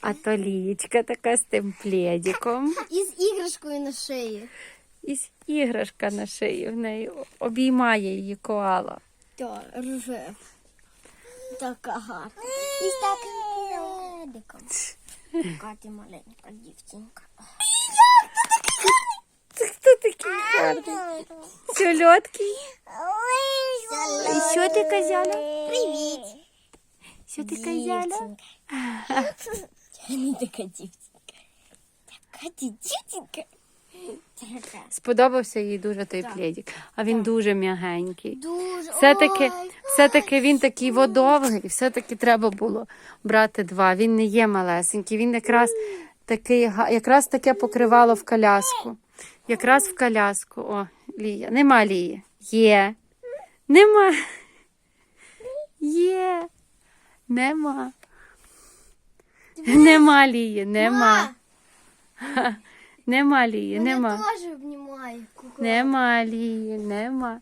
А то лієчка така з тим пледиком. І з іграшкою на шиї. І з іграшка на шиї в неї обіймає її коала. Так, рожев. Така гарна. І з таким пледиком. Яка ти маленька дівчинка. Це хто такий гарний? Сьольоткий? І що ти казяла? Привіт. Що ти казяла? Я така дівчинка. Така дівчинка. Така. Сподобався їй дуже той Так. пледик, а він дуже м'ягенький. Дуже. Все-таки, Ой, все-таки він такий водовгий, все-таки треба було брати два. Він не є малесенький, він якраз такий, га- якраз таке покривало в коляску. Якраз в коляску. О, Лія. Нема Лії. Є. Нема. Є. Нема. Нема Лії, нема. Ма, Нема Лії, нема. нема. теж обнімаю. Нема Лії, нема.